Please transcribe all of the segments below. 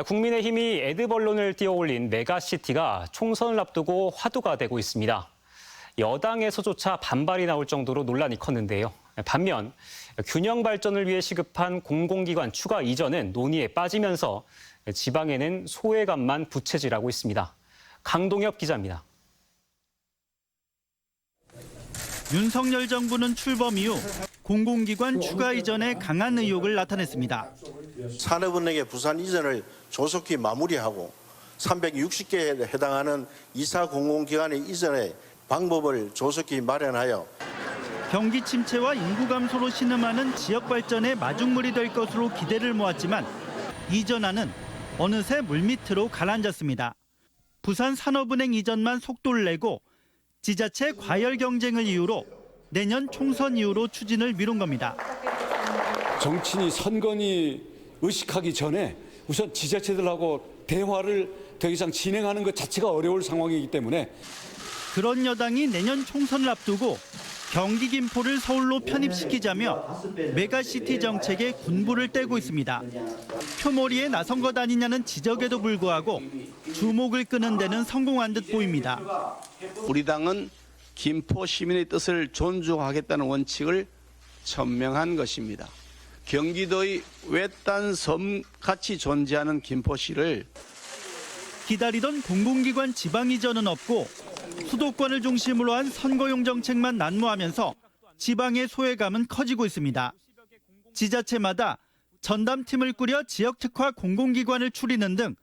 국민의힘이 에드벌론을 띄워올린 메가시티가 총선을 앞두고 화두가 되고 있습니다. 여당에서조차 반발이 나올 정도로 논란이 컸는데요. 반면 균형 발전을 위해 시급한 공공기관 추가 이전은 논의에 빠지면서 지방에는 소외감만 부채질하고 있습니다. 강동엽 기자입니다. 윤석열 정부는 출범 이후 공공기관 추가 이전에 강한 의욕을 나타냈습니다. 산업은행의 부산 이전을 조속히 마무리하고 360개에 해당하는 이사 공공기관의 이전의 방법을 조속히 마련하여 경기 침체와 인구 감소로 신음하는 지역 발전의 마중물이 될 것으로 기대를 모았지만 이전안은 어느새 물밑으로 가라앉았습니다. 부산 산업은행 이전만 속도를 내고 지자체 과열 경쟁을 이유로 내년 총선 이후로 추진을 미룬 겁니다. 정치인이 선거니 의식하기 전에 우선 지자체들하고 대화를 더 이상 진행하는 것 자체가 어려울 상황이기 때문에 그런 여당이 내년 총선을 앞두고 경기 김포를 서울로 편입시키자며 메가시티 정책에 군부를 떼고 있습니다. 표몰이에 나선 것 아니냐는 지적에도 불구하고 주목을 끄는 데는 성공한 듯 보입니다. 우리 당은 김포 시민의 뜻을 존중하겠다는 원칙을 천명한 것입니다. 경기도의 외딴 섬 같이 존재하는 김포시를 기다리던 공공기관 지방 이전은 없고 수도권을 중심으로 한 선거용 정책만 난무하면서 지방의 소외감은 커지고 있습니다. 지자체마다 전담팀을 꾸려 지역 특화 공공기관을 추리는 등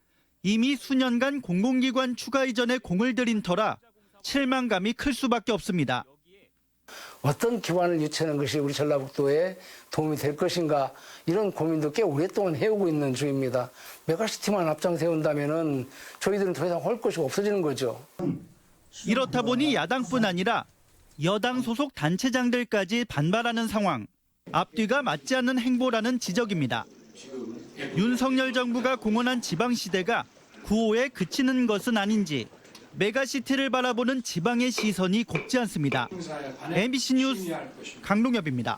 이미 수년간 공공기관 추가 이전에 공을 들인 터라 실망감이 클 수밖에 없습니다. 어떤 기관을 유치하는 것이 우리 전라북도에 도움이 될 것인가 이런 고민도 꽤 오랫동안 해오고 있는 중입니다. 메가시티만 앞장 세운다면은 저희들은 더 이상 할 것이 없어지는 거죠. 이렇다 보니 야당뿐 아니라 여당 소속 단체장들까지 반발하는 상황. 앞뒤가 맞지 않는 행보라는 지적입니다. 윤석열 정부가 공언한 지방 시대가 구호에 그치는 것은 아닌지 메가시티를 바라보는 지방의 시선이 곱지 않습니다. MBC 뉴스 강동엽입니다.